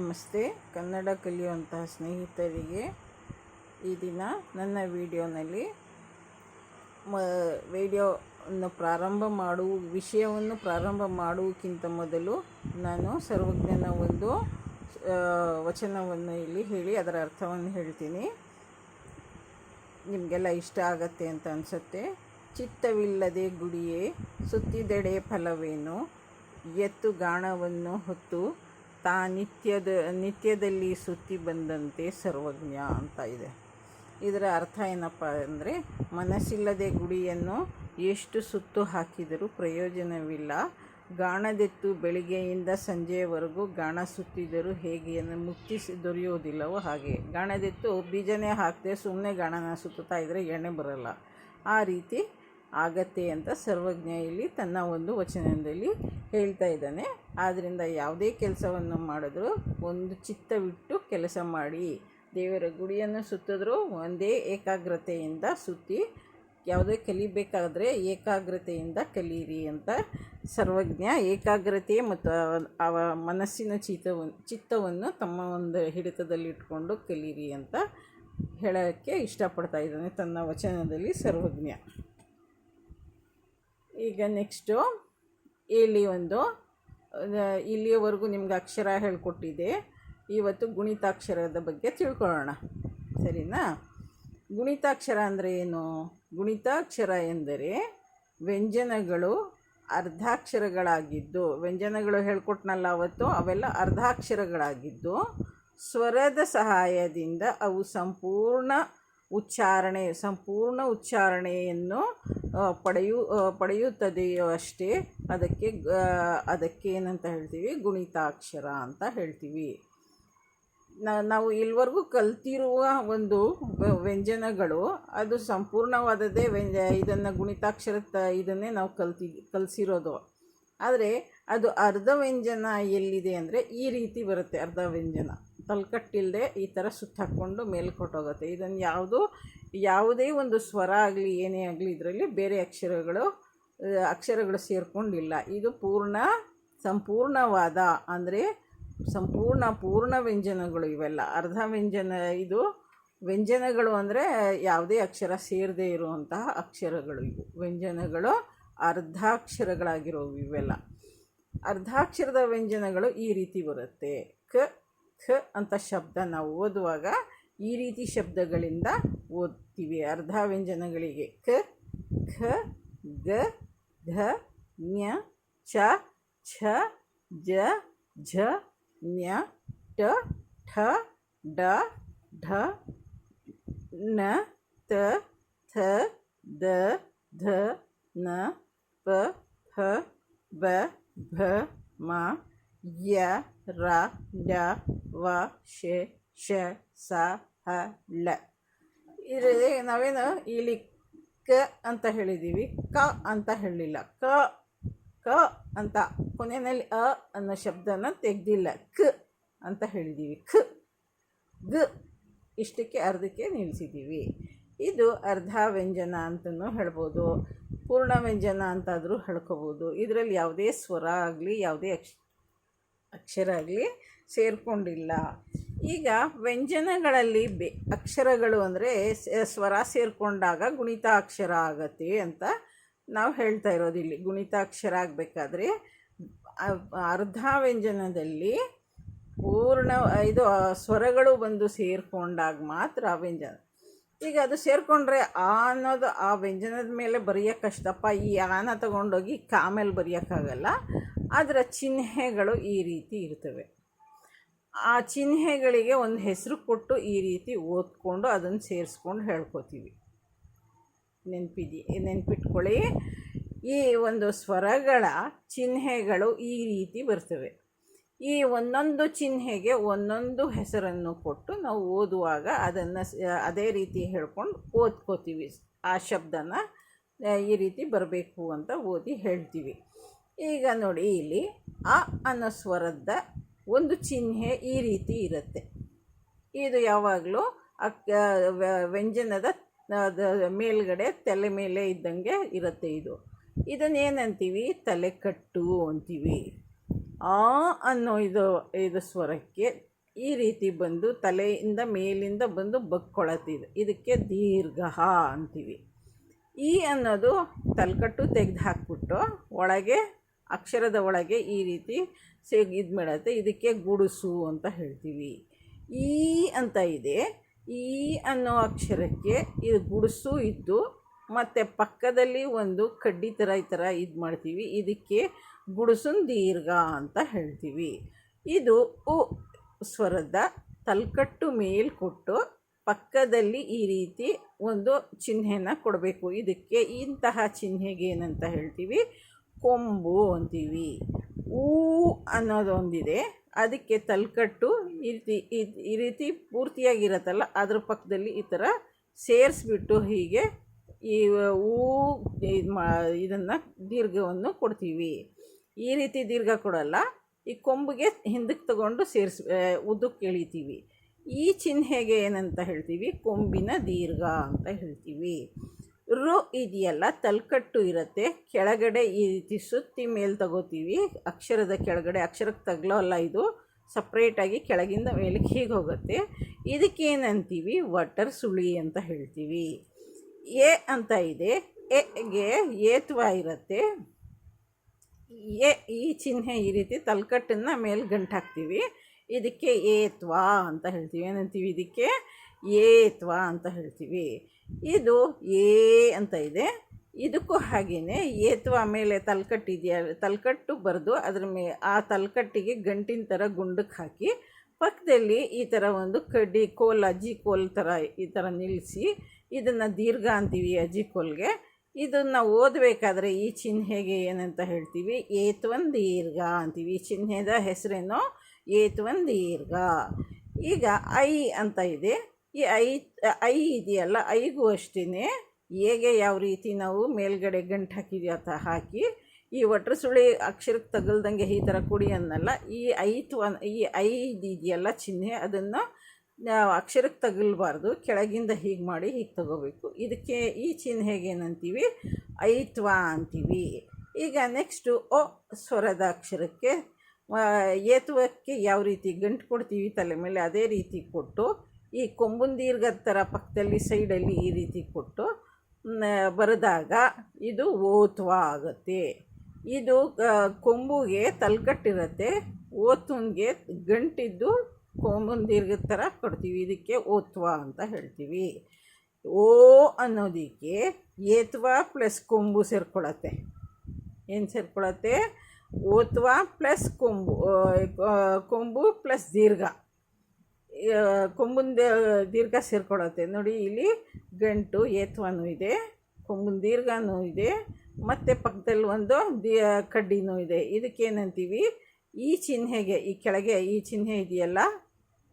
ನಮಸ್ತೆ. ಕನ್ನಡ ಕಲಿಯುವಂತಹ ಸ್ನೇಹಿತರಿಗೆ ಈ ದಿನ ನನ್ನ ವಿಡಿಯೋನಲ್ಲಿ ಮ, ವಿಡಿಯೋವನ್ನು ಪ್ರಾರಂಭ ಮಾಡುವ ವಿಷಯವನ್ನು ಪ್ರಾರಂಭ ಮಾಡುವುದಕ್ಕಿಂತ ಮೊದಲು ನಾನು ಸರ್ವಜ್ಞನ ಒಂದು ವಚನವನ್ನು ಇಲ್ಲಿ ಹೇಳಿ ಅದರ ಅರ್ಥವನ್ನು ಹೇಳ್ತೀನಿ. ನಿಮಗೆಲ್ಲ ಇಷ್ಟ ಆಗತ್ತೆ ಅಂತ ಅನಿಸುತ್ತೆ. ಚಿತ್ತವಿಲ್ಲದೆ ಗುಡಿಯೇ, ಸುತ್ತಿದೆಡೆ ಫಲವೇನು? ಎತ್ತು ಗಾಣವನ್ನು ಹೊತ್ತು ತಾ ನಿತ್ಯದ, ನಿತ್ಯದಲ್ಲಿ ಸುತ್ತಿ ಬಂದಂತೆ ಸರ್ವಜ್ಞ ಅಂತ ಇದೆ. ಇದರ ಅರ್ಥ ಏನಪ್ಪ ಅಂದರೆ, ಮನಸ್ಸಿಲ್ಲದೆ ಗುಡಿಯನ್ನು ಎಷ್ಟು ಸುತ್ತು ಹಾಕಿದರೂ ಪ್ರಯೋಜನವಿಲ್ಲ. ಗಾಣದೆತ್ತು ಬೆಳಿಗ್ಗೆಯಿಂದ ಸಂಜೆಯವರೆಗೂ ಗಾಣ ಸುತ್ತಿದರೂ ಹೇಗೆ ಮುಕ್ತಿ ದೊರೆಯೋದಿಲ್ಲವೋ ಹಾಗೆ. ಗಾಣದೆತ್ತು ಬೀಜನೇ ಹಾಕದೆ ಸುಮ್ಮನೆ ಗಾಣನ ಸುತ್ತುತ್ತಾ ಇದ್ದರೆ ಎಣ್ಣೆ ಬರಲ್ಲ. ಆ ರೀತಿ ಆಗತ್ತೆ ಅಂತ ಸರ್ವಜ್ಞ ಇಲ್ಲಿ ತನ್ನ ಒಂದು ವಚನದಲ್ಲಿ ಹೇಳ್ತಾ ಇದ್ದಾನೆ. ಆದ್ದರಿಂದ ಯಾವುದೇ ಕೆಲಸವನ್ನು ಮಾಡಿದ್ರೂ ಒಂದು ಚಿತ್ತವಿಟ್ಟು ಕೆಲಸ ಮಾಡಿ. ದೇವರ ಗುಡಿಯನ್ನು ಸುತ್ತಿದ್ರೂ ಒಂದೇ ಏಕಾಗ್ರತೆಯಿಂದ ಸುತ್ತಿ, ಯಾವುದೇ ಕಲಿಬೇಕಾದ್ರೆ ಏಕಾಗ್ರತೆಯಿಂದ ಕಲೀರಿ ಅಂತ ಸರ್ವಜ್ಞ ಏಕಾಗ್ರತೆ ಮತ್ತು ಅವ- ಮನಸ್ಸಿನ ಚಿತ್ತವನ್ನು ಚಿತ್ತವನ್ನು ತಮ್ಮ ಒಂದು ಹಿಡಿತದಲ್ಲಿಟ್ಕೊಂಡು ಕಲೀರಿ ಅಂತ ಹೇಳೋಕ್ಕೆ ಇಷ್ಟಪಡ್ತಾ ಇದ್ದಾನೆ ತನ್ನ ವಚನದಲ್ಲಿ ಸರ್ವಜ್ಞ. ಈಗ ನೆಕ್ಸ್ಟು ಇಲ್ಲಿ ಒಂದು ಇಲ್ಲಿಯವರೆಗೂ ನಿಮ್ಗೆ ಅಕ್ಷರ ಹೇಳಿಕೊಟ್ಟಿದೆ ಇವತ್ತು ಗುಣಿತಾಕ್ಷರದ ಬಗ್ಗೆ ತಿಳ್ಕೊಳ್ಳೋಣ. ಸರಿನಾ? ಗುಣಿತಾಕ್ಷರ ಅಂದರೆ ಏನು? ಗುಣಿತಾಕ್ಷರ ಎಂದರೆ ವ್ಯಂಜನಗಳು ಅರ್ಧಾಕ್ಷರಗಳಾಗಿದ್ದು, ವ್ಯಂಜನಗಳು ಹೇಳ್ಕೊಟ್ನಲ್ಲ ಅವತ್ತು, ಅವೆಲ್ಲ ಅರ್ಧಾಕ್ಷರಗಳಾಗಿದ್ದು, ಸ್ವರದ ಸಹಾಯದಿಂದ ಅವು ಸಂಪೂರ್ಣ ಉಚ್ಚಾರಣೆ, ಸಂಪೂರ್ಣ ಉಚ್ಚಾರಣೆಯನ್ನು ಪಡೆಯು ಪಡೆಯುತ್ತದೆಯೋ ಅಷ್ಟೇ ಅದಕ್ಕೆ ಅದಕ್ಕೆ ಏನಂತ ಹೇಳ್ತೀವಿ? ಗುಣಿತಾಕ್ಷರ ಅಂತ ಹೇಳ್ತೀವಿ. ನಾವು ಇಲ್ಲಿವರೆಗೂ ಕಲ್ತಿರುವ ಒಂದು ವ್ಯಂಜನಗಳು, ಅದು ಸಂಪೂರ್ಣವಾದದ್ದೇ ವ್ಯಂಜ, ಇದನ್ನು ಗುಣಿತಾಕ್ಷರ ತ, ಇದನ್ನೇ ನಾವು ಕಲ್ತಿ, ಕಲಿಸಿರೋದು. ಆದರೆ ಅದು ಅರ್ಧ ವ್ಯಂಜನ ಎಲ್ಲಿದೆ ಅಂದರೆ ಈ ರೀತಿ ಬರುತ್ತೆ ಅರ್ಧ ವ್ಯಂಜನ ತಲ್ಕಟ್ಟಿಲ್ಲದೆ ಈ ಥರ ಸುತ್ತಾಕ್ಕೊಂಡು ಮೇಲ್ಕೊಟ್ಟೋಗುತ್ತೆ ಮೇಲೆ ಕೊಟ್ಟೋಗುತ್ತೆ ಇದನ್ನು ಯಾವುದು, ಯಾವುದೇ ಒಂದು ಸ್ವರ ಆಗಲಿ, ಏನೇ ಆಗಲಿ, ಇದರಲ್ಲಿ ಬೇರೆ ಅಕ್ಷರಗಳು ಅಕ್ಷರಗಳು ಸೇರ್ಕೊಂಡಿಲ್ಲ. ಇದು ಪೂರ್ಣ, ಸಂಪೂರ್ಣವಾದ ಅಂದರೆ ಸಂಪೂರ್ಣ ಪೂರ್ಣ ವ್ಯಂಜನಗಳು ಇವೆಲ್ಲ. ಅರ್ಧ ವ್ಯಂಜನ, ಇದು ವ್ಯಂಜನಗಳು ಅಂದರೆ ಯಾವುದೇ ಅಕ್ಷರ ಸೇರದೇ ಇರುವಂತಹ ಅಕ್ಷರಗಳು ಇವು. ವ್ಯಂಜನಗಳು ಅರ್ಧಾಕ್ಷರಗಳಾಗಿರೋವು ಇವೆಲ್ಲ. ಅರ್ಧಾಕ್ಷರದ ವ್ಯಂಜನಗಳು ಈ ರೀತಿ ಬರುತ್ತೆ. ಕ ಖ ಅಂತ ಶಬ್ದ ನಾವು ಓದುವಾಗ ಈ ರೀತಿ ಶಬ್ದಗಳಿಂದ ಓದ್ತೀವಿ. ಅರ್ಧ ವ್ಯಂಜನಗಳಿಗೆ ಕ, ಖ, ಗ ಘ ಞ ಚ, ಛ, ಜ, ಝ ಞ ಟ ಠ, ಡ, ಢ, ನ, ತ, ಥ, ದ, ಧ, ನ, ಪ ಫ ಬ, ಭ, ಮ ಯ, ರ, ಡ, ವ, ಶೆ, ಶ, ಸ, ಹ, ಳ. ಇದರಲ್ಲಿ ನಾವೇನು ಇಲ್ಲಿ ಕ ಅಂತ ಹೇಳಿದ್ದೀವಿ ಕ ಅಂತ ಹೇಳಲಿಲ್ಲ. ಕ ಕ ಅಂತ ಕೊನೆಯಲ್ಲಿ ಅ ಅನ್ನೋ ಶಬ್ದನ ತೆಗೆದಿಲ್ಲ. ಕ್ ಅಂತ ಹೇಳಿದ್ದೀವಿ ಖ, ಗ ಇಷ್ಟಕ್ಕೆ ಅರ್ಧಕ್ಕೆ ನಿಲ್ಲಿಸಿದ್ದೀವಿ ಇದು ಅರ್ಧ ವ್ಯಂಜನ ಅಂತಲೂ ಹೇಳ್ಬೋದು. ಪೂರ್ಣ ವ್ಯಂಜನ ಅಂತಾದರೂ ಹೇಳ್ಕೋಬೋದು. ಇದರಲ್ಲಿ ಯಾವುದೇ ಸ್ವರ ಆಗಲಿ, ಯಾವುದೇ ಅಕ್ಷ ಅಕ್ಷರ ಆಗಲಿ ಸೇರಿಕೊಂಡಿಲ್ಲ. ಈಗ ವ್ಯಂಜನಗಳಲ್ಲಿ ಬೆ, ಅಕ್ಷರಗಳು ಅಂದರೆ ಸ್ವರ ಸೇರಿಕೊಂಡಾಗ ಗುಣಿತಾಕ್ಷರ ಆಗತ್ತೆ ಅಂತ ನಾವು ಹೇಳ್ತಾ ಇರೋದು ಇಲ್ಲಿ. ಗುಣಿತಾಕ್ಷರ ಆಗಬೇಕಾದ್ರೆ ಅರ್ಧ ವ್ಯಂಜನದಲ್ಲಿ ಪೂರ್ಣ, ಇದು ಸ್ವರಗಳು ಬಂದು ಸೇರಿಕೊಂಡಾಗ ಮಾತ್ರ ವ್ಯಂಜನ ಈಗ ಅದು ಸೇರಿಕೊಂಡ್ರೆ ಆ ಅನ್ನೋದು ಆ ವ್ಯಂಜನದ ಮೇಲೆ ಬರೆಯೋಕ್ಕೆ ಕಷ್ಟಪ್ಪ. ಈ ಆನ ತಗೊಂಡೋಗಿ ಕಾಮೇಲೆ ಬರೆಯೋಕ್ಕಾಗಲ್ಲ. ಅದರ ಚಿಹ್ನೆಗಳು ಈ ರೀತಿ ಇರ್ತವೆ. ಆ ಚಿಹ್ನೆಗಳಿಗೆ ಒಂದು ಹೆಸರು ಕೊಟ್ಟು ಈ ರೀತಿ ಓದ್ಕೊಂಡು ಅದನ್ನು ಸೇರಿಸ್ಕೊಂಡು ಹೇಳ್ಕೊತೀವಿ. ನೆನಪಿದಿ, ನೆನಪಿಟ್ಕೊಳ್ಳಿ. ಈ ಒಂದು ಸ್ವರಗಳ ಚಿಹ್ನೆಗಳು ಈ ರೀತಿ ಬರ್ತವೆ. ಈ ಒಂದೊಂದು ಚಿಹ್ನೆಗೆ ಒಂದೊಂದು ಹೆಸರನ್ನು ಕೊಟ್ಟು ನಾವು ಓದುವಾಗ ಅದನ್ನು ಅದೇ ರೀತಿ ಹೇಳ್ಕೊಂಡು ಓದ್ಕೋತೀವಿ. ಆ ಶಬ್ದನ ಈ ರೀತಿ ಬರಬೇಕು ಅಂತ ಓದಿ ಹೇಳ್ತೀವಿ. ಈಗ ನೋಡಿ, ಇಲ್ಲಿ ಅ ಅನ್ನೋ ಸ್ವರದ ಒಂದು ಚಿಹ್ನೆ ಈ ರೀತಿ ಇರುತ್ತೆ. ಇದು ಯಾವಾಗಲೂ ಅಕ್ಕ ವ್ಯಂಜನದ ಮೇಲ್ಗಡೆ ತಲೆ ಮೇಲೆ ಇದ್ದಂಗೆ ಇರುತ್ತೆ ಇದು. ಇದನ್ನೇನಂತೀವಿ? ತಲೆಕಟ್ಟು ಅಂತೀವಿ. ಆ ಅನ್ನೋ ಇದು ಇದು ಸ್ವರಕ್ಕೆ ಈ ರೀತಿ ಬಂದು ತಲೆಯಿಂದ ಮೇಲಿಂದ ಬಂದು ಬಗ್ಕೊಳತ್ತಿದೆ ಇದಕ್ಕೆ ದೀರ್ಘ ಅಂತೀವಿ. ಈ ಅನ್ನೋದು ತಲೆಕಟ್ಟು ತೆಗೆದು ಹಾಕ್ಬಿಟ್ಟು ಒಳಗೆ, ಅಕ್ಷರದ ಒಳಗೆ ಈ ರೀತಿ ಸೇಗ್ ಇದು ಮಾಡುತ್ತೆ. ಇದಕ್ಕೆ ಗುಡುಸು ಅಂತ ಹೇಳ್ತೀವಿ. ಈ ಅಂತ ಇದೆ. ಈ ಅನ್ನೋ ಅಕ್ಷರಕ್ಕೆ ಇದು ಗುಡುಸು ಇದ್ದು ಮತ್ತು ಪಕ್ಕದಲ್ಲಿ ಒಂದು ಕಡ್ಡಿ ಥರ ಈ ಥರ ಇದು ಮಾಡ್ತೀವಿ. ಇದಕ್ಕೆ ಗುಡುಸುನ್ ದೀರ್ಘ ಅಂತ ಹೇಳ್ತೀವಿ. ಇದು ಉ ಸ್ವರದ ತಲ್ಕಟ್ಟು ಮೇಲ್ ಕೊಟ್ಟು ಪಕ್ಕದಲ್ಲಿ ಈ ರೀತಿ ಒಂದು ಚಿಹ್ನೆನ ಕೊಡಬೇಕು. ಇದಕ್ಕೆ ಇಂತಹ ಚಿಹ್ನೆಗೆ ಏನಂತ ಹೇಳ್ತೀವಿ? ಕೊಂಬು ಅಂತೀವಿ. ಊ ಅನ್ನೋದೊಂದಿದೆ. ಅದಕ್ಕೆ ತಲ್ಕಟ್ಟು ಈ ರೀತಿ ಈ ರೀತಿ ಪೂರ್ತಿಯಾಗಿರತ್ತಲ್ಲ, ಅದ್ರ ಪಕ್ಕದಲ್ಲಿ ಈ ಥರ ಸೇರಿಸ್ಬಿಟ್ಟು ಹೀಗೆ ಈ ಹೂ ಇದು ಮಾ, ಇದನ್ನು ದೀರ್ಘವನ್ನು ಕೊಡ್ತೀವಿ. ಈ ರೀತಿ ದೀರ್ಘ ಕೊಡಲ್ಲ. ಈ ಕೊಂಬಿಗೆ ಹಿಂದಕ್ಕೆ ತಗೊಂಡು ಸೇರಿಸ್ ಉದ್ದಕ್ಕೆ ಎಳಿತೀವಿ ಈ ಚಿಹ್ನೆಗೆ ಏನಂತ ಹೇಳ್ತೀವಿ? ಕೊಂಬಿನ ದೀರ್ಘ ಅಂತ ಹೇಳ್ತೀವಿ. ರು ಇದೆಯಲ್ಲ, ತಲ್ಕಟ್ಟು ಇರುತ್ತೆ. ಕೆಳಗಡೆ ಈ ರೀತಿ ಸುತ್ತಿ ಮೇಲೆ ತಗೋತೀವಿ. ಅಕ್ಷರದ ಕೆಳಗಡೆ, ಅಕ್ಷರಕ್ಕೆ ತಗಲೋಲ್ಲ ಇದು. ಸಪ್ರೇಟಾಗಿ ಕೆಳಗಿಂದ ಮೇಲಕ್ಕೆ ಹೀಗೆ ಹೋಗುತ್ತೆ. ಇದಕ್ಕೇನಂತೀವಿ ವಟರ್ ಸುಳಿ ಅಂತ ಹೇಳ್ತೀವಿ. ಎ ಅಂತ ಇದೆ. ಎಗೆ ಏತ್ವ ಇರುತ್ತೆ. ಎ, ಈ ಚಿಹ್ನೆ ಈ ರೀತಿ ತಲ್ಕಟ್ಟನ್ನು ಮೇಲೆ ಗಂಟು ಹಾಕ್ತೀವಿ. ಇದಕ್ಕೆ ಏತ್ವ ಅಂತ ಹೇಳ್ತೀವಿ. ಏನಂತೀವಿ? ಇದಕ್ಕೆ ಏತ್ವ ಅಂತ ಹೇಳ್ತೀವಿ. ಇದು ಏ ಅಂತ ಇದೆ. ಇದಕ್ಕೂ ಹಾಗೆಯೇ ಏತ್ವ ಮೇಲೆ ತಲ್ಕಟ್ಟು ಇದೆಯಲ್ಲ ತಲ್ಕಟ್ಟು ಬರೆದು ಅದ್ರ ಮೇ, ಆ ತಲ್ಕಟ್ಟಿಗೆ ಗಂಟಿನ ಥರ ಗುಂಡಕ್ಕೆ ಹಾಕಿ ಪಕ್ಕದಲ್ಲಿ ಈ ಥರ ಒಂದು ಕಡ್ಡಿ ಕೋಲ್ ಅಜ್ಜಿ ಕೋಲ್ ಥರ ಈ ಥರ ನಿಲ್ಲಿಸಿ ಇದನ್ನು ದೀರ್ಘ ಅಂತೀವಿ ಅಜ್ಜಿ ಕೋಲ್ಗೆ ಇದನ್ನು ಓದಬೇಕಾದ್ರೆ ಈ ಚಿಹ್ನೆಗೆ ಏನಂತ ಹೇಳ್ತೀವಿ? ಏತ್ವನ್ ದೀರ್ಘ ಅಂತೀವಿ. ಈ ಚಿಹ್ನೆದ ಹೆಸರೇನು? ಏತ್ವನ್ ದೀರ್ಘ. ಈಗ ಐ ಅಂತ ಇದೆ. ಈ ಐ ಐ ಇದೆಯಲ್ಲ, ಐಗೂ ಅಷ್ಟೇ ಹೇಗೆ ಯಾವ ರೀತಿ ನಾವು ಮೇಲ್ಗಡೆ ಗಂಟು ಹಾಕಿದ್ಯೋ ಅಂತ ಹಾಕಿ, ಈ ಒಟ್ರ ಸುಳಿ ಅಕ್ಷರಕ್ಕೆ ತಗಲ್ದಂಗೆ ಈ ಥರ ಕುಡಿಯನ್ನಲ್ಲ ಈ ಐತ್ವ ಈ ಐ ಇದೆಯಲ್ಲ ಚಿಹ್ನೆ, ಅದನ್ನು ಅಕ್ಷರಕ್ಕೆ ತಗಲ್ಬಾರ್ದು, ಕೆಳಗಿಂದ ಹೀಗೆ ಮಾಡಿ ಹೀಗೆ ತಗೋಬೇಕು. ಇದಕ್ಕೆ ಈ ಚಿಹ್ನೆಗೆ ಹೇಗೇನಂತೀವಿ? ಐತ್ವ ಅಂತೀವಿ. ಈಗ ನೆಕ್ಸ್ಟು ಒ ಸ್ವರದ ಅಕ್ಷರಕ್ಕೆ ಏತುವಕ್ಕೆ ಯಾವ ರೀತಿ ಗಂಟು ಕೊಡ್ತೀವಿ ತಲೆ ಮೇಲೆ ಅದೇ ರೀತಿ ಕೊಟ್ಟು, ಈ ಕೊಂಬುನ್ ದೀರ್ಘದ ಥರ ಪಕ್ಕದಲ್ಲಿ ಸೈಡಲ್ಲಿ ಈ ರೀತಿ ಕೊಟ್ಟು ಬರೆದಾಗ ಇದು ಓತ್ವ ಆಗುತ್ತೆ. ಇದು ಕೊಂಬುಗೆ ತಲ್ಕಟ್ಟಿರುತ್ತೆ, ಓತುನ್ಗೆ ಗಂಟಿದ್ದು ಕೊಂಬುನ್ ದೀರ್ಘದ ಥರ ಕೊಡ್ತೀವಿ. ಇದಕ್ಕೆ ಓತ್ವ ಅಂತ ಹೇಳ್ತೀವಿ. ಓ ಅನ್ನೋದಕ್ಕೆ ಏತ್ವ ಪ್ಲಸ್ ಕೊಂಬು ಸೇರ್ಕೊಳತ್ತೆ. ಏನು ಸೇರ್ಕೊಳತ್ತೆ? ಓತ್ವ ಪ್ಲಸ್ ಕೊಂಬು ಕೊಂಬು ಪ್ಲಸ್ ದೀರ್ಘ. ಕೊಂಬುನ್ ದೀರ್ಘ ಸೇರ್ಕೊಳತ್ತೆ. ನೋಡಿ, ಇಲ್ಲಿ ಗಂಟು ಏತ್ವನೂ ಇದೆ ಕೊಂಬು ದೀರ್ಘನೂ ಇದೆ, ಮತ್ತು ಪಕ್ಕದಲ್ಲಿ ಒಂದು ದಿ, ಕಡ್ಡಿನೂ ಇದೆ. ಇದಕ್ಕೇನಂತೀವಿ ಈ ಚಿಹ್ನೆಗೆ, ಈ ಕೆಳಗೆ ಈ ಚಿಹ್ನೆ ಇದೆಯಲ್ಲ?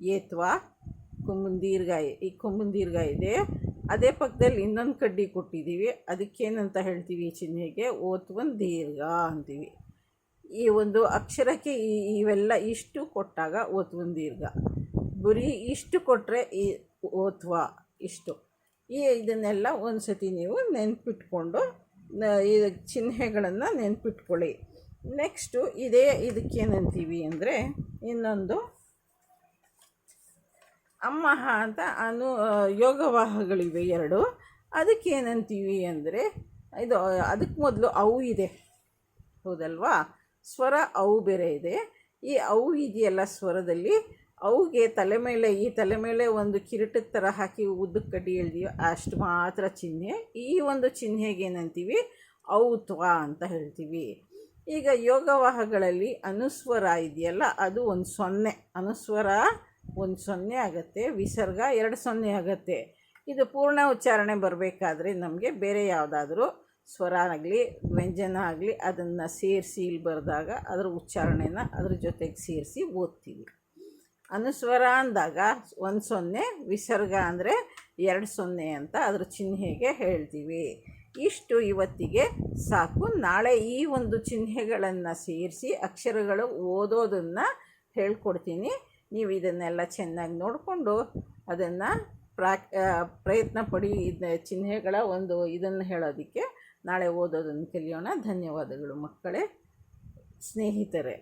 ಏತ್ವ? ಕೊಂಬುನ್ ದೀರ್ಘ ಈ ಕೊಂಬುನ್ ದೀರ್ಘ ಇದೆ. ಅದೇ ಪಕ್ಕದಲ್ಲಿ ಇನ್ನೊಂದು ಕಡ್ಡಿ ಕೊಟ್ಟಿದ್ದೀವಿ. ಅದಕ್ಕೇನಂತ ಹೇಳ್ತೀವಿ ಈ ಚಿಹ್ನೆಗೆ? ಓತ್ವನ್ ದೀರ್ಘ ಅಂತೀವಿ. ಈ ಒಂದು ಅಕ್ಷರಕ್ಕೆ ಈ ಇವೆಲ್ಲ ಇಷ್ಟು ಕೊಟ್ಟಾಗ ಓತ್ವನ್ ದೀರ್ಘ. ಬುರಿ ಇಷ್ಟು ಕೊಟ್ಟರೆ ಈ ಓತ್ವ ಇಷ್ಟು. ಈ ಇದನ್ನೆಲ್ಲ ಒಂದು ಸತಿ ನೀವು ನೆನ್ಪಿಟ್ಕೊಂಡು ಈ ಚಿಹ್ನೆಗಳನ್ನು ನೆನ್ಪಿಟ್ಕೊಳ್ಳಿ. ನೆಕ್ಸ್ಟು ಇದೇ ಇದಕ್ಕೇನಂತೀವಿ ಅಂದರೆ ಇನ್ನೊಂದು ಅಮ್ಮಹ ಅಂತ ಅನು ಯೋಗವಾಹಗಳಿವೆ ಎರಡು. ಅದಕ್ಕೇನಂತೀವಿ ಅಂದರೆ, ಇದು ಅದಕ್ಕೆ ಮೊದಲು ಅವು ಇದೆ. ಹೌದಲ್ವಾ? ಸ್ವರ ಅವು ಬೇರೆ ಇದೆ. ಈ ಅವು ಇದೆಯಲ್ಲ ಸ್ವರದಲ್ಲಿ, ಅವುಗೆ ತಲೆ ಮೇಲೆ, ಈ ತಲೆ ಮೇಲೆ ಒಂದು ಕಿರೀಟದ ಥರ ಹಾಕಿ ಉದ್ದಕ್ಕೆ ಕಡ್ಡಿ ಎಳ್ದೀವಿ ಅಷ್ಟು ಮಾತ್ರ ಚಿಹ್ನೆ. ಈ ಒಂದು ಚಿಹ್ನೆಗೆ ಏನಂತೀವಿ? ಔತ್ವ ಅಂತ ಹೇಳ್ತೀವಿ. ಈಗ ಯೋಗವಾಹಗಳಲ್ಲಿ ಅನುಸ್ವರ ಇದೆಯಲ್ಲ, ಅದು ಒಂದು ಸೊನ್ನೆ. ಅನುಸ್ವರ ಒಂದು ಸೊನ್ನೆ ಆಗುತ್ತೆ, ವಿಸರ್ಗ ಎರಡು ಸೊನ್ನೆ ಆಗುತ್ತೆ. ಇದು ಪೂರ್ಣ ಉಚ್ಚಾರಣೆ ಬರಬೇಕಾದ್ರೆ ನಮಗೆ ಬೇರೆ ಯಾವುದಾದ್ರೂ ಸ್ವರ ಆಗಲಿ, ವ್ಯಂಜನ ಆಗಲಿ, ಅದನ್ನು ಸೇರಿಸಿ ಇಲ್ಲಿ ಬರೆದಾಗ ಅದರ ಉಚ್ಚಾರಣೆನ ಅದ್ರ ಜೊತೆಗೆ ಸೇರಿಸಿ ಓದ್ತೀವಿ. ಅನುಸ್ವರ ಅಂದಾಗ ಒಂದು ಸೊನ್ನೆ, ವಿಸರ್ಗ ಅಂದರೆ ಎರಡು ಸೊನ್ನೆ ಅಂತ ಅದ್ರ ಚಿಹ್ನೆಗೆ ಹೇಳ್ತೀವಿ. ಇಷ್ಟು ಇವತ್ತಿಗೆ ಸಾಕು. ನಾಳೆ ಈ ಒಂದು ಚಿಹ್ನೆಗಳನ್ನು ಸೇರಿಸಿ ಅಕ್ಷರಗಳು ಓದೋದನ್ನು ಹೇಳ್ಕೊಡ್ತೀನಿ. ನೀವು ಇದನ್ನೆಲ್ಲ ಚೆನ್ನಾಗಿ ನೋಡಿಕೊಂಡು ಅದನ್ನು ಪ್ರಾಕ್ ಪ್ರಯತ್ನ ಪಡಿ. ಚಿಹ್ನೆಗಳ ಒಂದು ಇದನ್ನು ಹೇಳೋದಕ್ಕೆ ನಾಳೆ ಓದೋದನ್ನು ಕಲಿಯೋಣ ಧನ್ಯವಾದಗಳು ಮಕ್ಕಳೇ, ಸ್ನೇಹಿತರೆ.